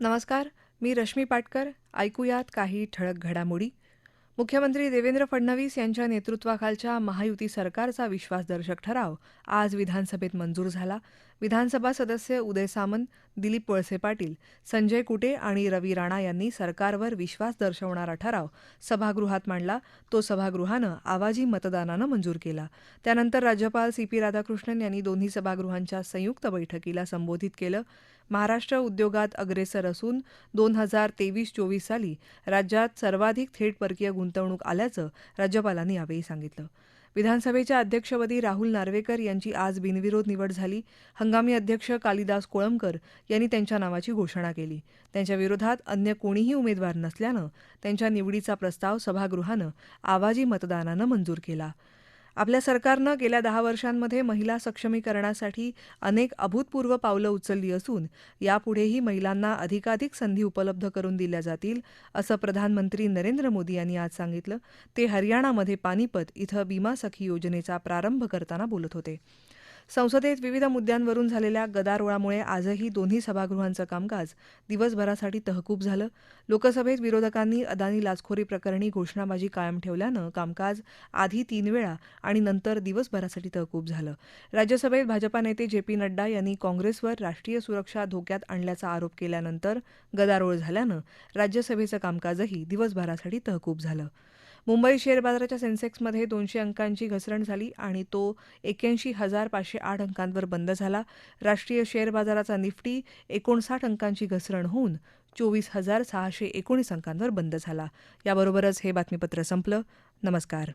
नमस्कार मी रश्मी पाटकर. ऐकूयात काही ठळक घडामोडी. मुख्यमंत्री देवेंद्र फडणवीस यांच्या नेतृत्वाखालच्या महायुती सरकारचा विश्वासदर्शक ठराव आज विधानसभेत मंजूर झाला. विधानसभा सदस्य उदय सामंत दिलीप वळसे पाटील संजय कुटे आणि रवी राणा यांनी सरकारवर विश्वास दर्शवणारा ठराव सभागृहात मांडला. तो सभागृहानं आवाजी मतदानानं मंजूर केला. त्यानंतर राज्यपाल सी पी राधाकृष्णन यांनी दोन्ही सभागृहांच्या संयुक्त बैठकीला संबोधित केलं. महाराष्ट्र उद्योगात अग्रेसर असून दोन हजार तेवीस चोवीस साली राज्यात सर्वाधिक थेट परकीय गुंतवणूक आल्याचं राज्यपालांनी यावेळी सांगितलं. विधानसभेच्या अध्यक्षपदी राहुल नार्वेकर यांची आज बिनविरोध निवड झाली. हंगामी अध्यक्ष कालिदास कोळंबकर यांनी त्यांच्या नावाची घोषणा केली. त्यांच्या विरोधात अन्य कोणीही उमेदवार नसल्यानं त्यांच्या निवडीचा प्रस्ताव सभागृहानं आवाजी मतदानानं मंजूर केला. आपल्या सरकारनं गेल्या दहा वर्षांमध्ये महिला सक्षमीकरणासाठी अनेक अभूतपूर्व पावलं उचलली असून यापुढेही महिलांना अधिकाधिक संधी उपलब्ध करून दिल्या जातील असं प्रधानमंत्री नरेंद्र मोदी यांनी आज सांगितलं. ते हरियाणामध्ये पानिपत इथं बीमा सखी योजनेचा प्रारंभ करताना बोलत होते. संसदेत विविध मुद्द्यांवरून झालेल्या गदारोळामुळे आजही दोन्ही सभागृहांचं कामकाज दिवसभरासाठी तहकूब झालं. लोकसभेत विरोधकांनी अदानी लाचखोरी प्रकरणी घोषणाबाजी कायम ठेवल्यानं कामकाज आधी तीन वेळा आणि नंतर दिवसभरासाठी तहकूब झालं. राज्यसभेत भाजपा नेते जे पी नड्डा यांनी काँग्रेसवर राष्ट्रीय सुरक्षा धोक्यात आणल्याचा आरोप केल्यानंतर गदारोळ झाल्यानं राज्यसभेचं कामकाजही दिवसभरासाठी तहकूब झालं. मुंबई शेअर बाजाराच्या सेन्सेक्समध्ये दोनशे अंकांची घसरण झाली आणि तो एक्याऐंशी हजार पाचशे आठ अंकांवर बंद झाला. राष्ट्रीय शेअर बाजाराचा निफ्टी एकोणसाठ अंकांची घसरण होऊन चोवीस हजार सहाशे एकोणीस अंकांवर बंद झाला. याबरोबरच हे बातमीपत्र संपलं. नमस्कार.